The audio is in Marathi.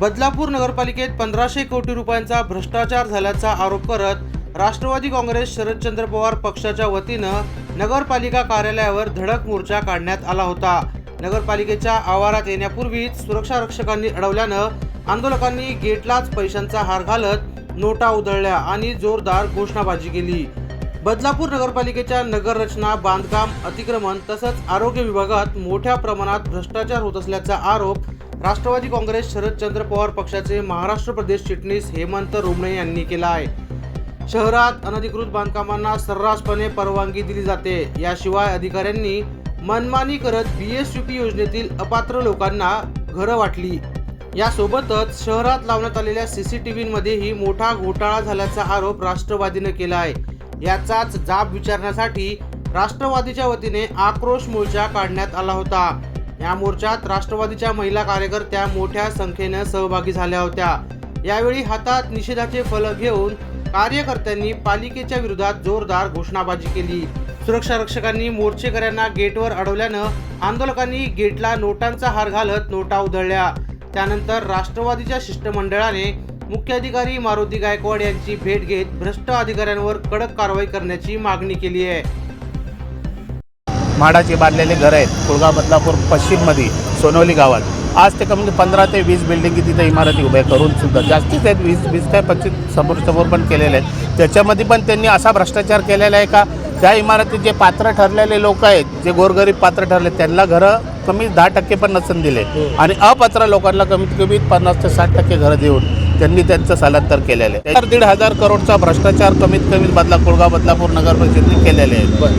बदलापूर नगरपालिकेत पंधराशे कोटी रुपयांचा भ्रष्टाचार झाल्याचा आरोप करत राष्ट्रवादी काँग्रेस शरदचंद्र पवार पक्षाच्या वतीनं नगरपालिका कार्यालयावर धडक मोर्चा काढण्यात आला होता. नगरपालिकेच्या आवारात येण्यापूर्वीच सुरक्षा रक्षकांनी अडवल्यानं आंदोलकांनी गेटलाच पैशांचा हार घालत नोटा उधळल्या आणि जोरदार घोषणाबाजी केली. बदलापूर नगरपालिकेच्या नगररचना बांधकाम अतिक्रमण तसंच आरोग्य विभागात मोठ्या प्रमाणात भ्रष्टाचार होत असल्याचा आरोप राष्ट्रवादी काँग्रेस शरदचंद्र पवार पक्षाचे महाराष्ट्र प्रदेश चिटणीस हेमंत रोमणे यांनी केला आहे. शहरात अनधिकृत बांधकामांना सर्रासपणे परवानगी दिली जाते. याशिवाय अधिकाऱ्यांनी मनमानी करत बी एस यू पी योजनेतील अपात्र लोकांना घरं वाटली. यासोबतच शहरात लावण्यात आलेल्या सी सी टी व्हीमध्येही मोठा घोटाळा झाल्याचा आरोप राष्ट्रवादीनं केला आहे. याचाच जाब विचारण्यासाठी राष्ट्रवादीच्या वतीने आक्रोश मोर्चा काढण्यात आला होता. या मोर्चात राष्ट्रवादीच्या महिला कार्यकर्त्या मोठ्या संख्येनं सहभागी झाल्या होत्या. यावेळी हातात निषेधाचे फलक घेऊन कार्यकर्त्यांनी पालिकेच्या विरोधात जोरदार घोषणाबाजी केली. सुरक्षा रक्षकांनी मोर्चेकऱ्यांना गेटवर अडवल्यानं आंदोलकांनी गेटला नोटांचा हार घालत नोटा उधळल्या. त्यानंतर राष्ट्रवादीच्या शिष्टमंडळाने मुख्याधिकारी मारुती गायकवाड यांची भेट घेत भ्रष्ट अधिकाऱ्यांवर कडक कारवाई करण्याची मागणी केली आहे. म्हाडाचे बांधलेले घर आहेत कुळगाव बदलापूर पश्चिममध्ये सोनवली गावात. आज ते कमी पंधरा ते वीस बिल्डिंगी तिथे इमारती उभ्या करून सुद्धा. जास्तीच आहेत वीस वीस काय पच्चीस समोर समोर पण केलेले आहेत. त्याच्यामध्ये पण त्यांनी असा भ्रष्टाचार केलेला आहे का त्या इमारतीत जे पात्र ठरलेले लोक आहेत जे गोरगरीब पात्र ठरले त्यांना घरं कमी दहा टक्के पण नसन दिले. आणि अपात्र लोकांना कमीत कमी पन्नास ते साठ टक्के घरं देऊन त्यांनी त्यांचं स्थलांतर केलेलं आहे. तर दीड हजार करोडचा भ्रष्टाचार कमीत कमी बदला कुळगाव बदलापूर नगर परिषदेने केलेले आहेत.